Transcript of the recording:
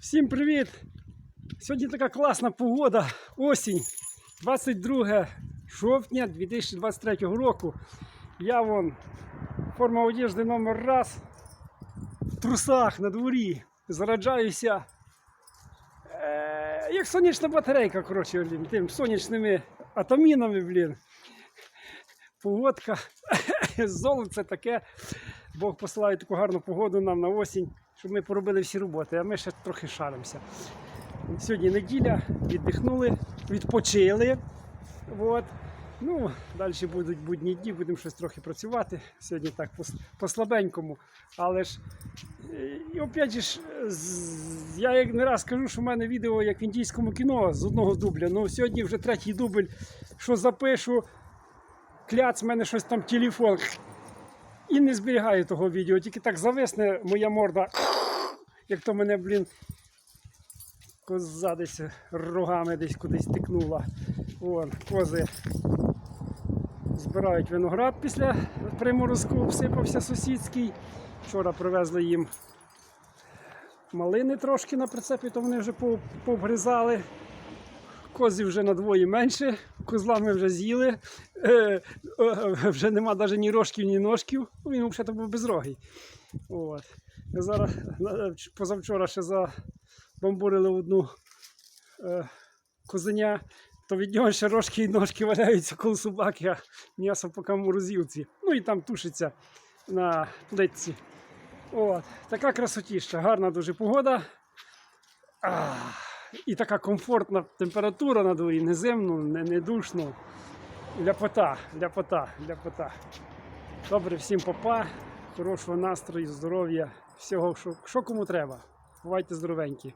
Всім привіт! Сьогодні така класна погода, осінь, 22 жовтня 2023 року. Я вон, форма одежди номер раз, в трусах на дворі, заряджаюся. Е, як сонячна батарейка, коротше, блін, тим сонячними атомінами, блін. Погодка, золоце таке. Бог посилає таку гарну погоду нам на осінь, щоб ми поробили всі роботи, а ми ще трохи шаримося. Сьогодні неділя, віддихнули, відпочили. От. Ну, далі будуть будні дні, будемо щось трохи працювати. Сьогодні так по, по слабенькому. Але ж, і опять же, я як не раз кажу, що в мене відео як в індійському кіно з одного дубля. Ну, сьогодні вже третій дубль, що запишу, кляц, в мене щось там телефон. І не зберігаю того відео, тільки так зависне моя морда. Як то мене, блін, коза десь рогами десь кудись тикнула. Вон, кози збирають виноград після приморозку, обсипався сусідський. Вчора привезли їм малини трошки на прицепі, то вони вже пов- повгризали. Козів вже надвоє менше, козла ми вже з'їли. Е, е, вже нема навіть ні рожків, ні ножків. Він взагалі був безрогий. От. Зараз е, позавчора ще забомбурили одну е, козеня, то від нього ще рожки і ножки валяються коло собаки, а м'ясо поки в морозилці. Ну і там тушиться на плитці. От. Така красотіща, гарна дуже погода. Ах, і така комфортна температура на дворі, не зимно, не, не душно. Ляпота, ляпота, ляпота. Добре, всім папа, хорошого настрою, здоров'я, всього, що, що кому треба. Бувайте здоровенькі.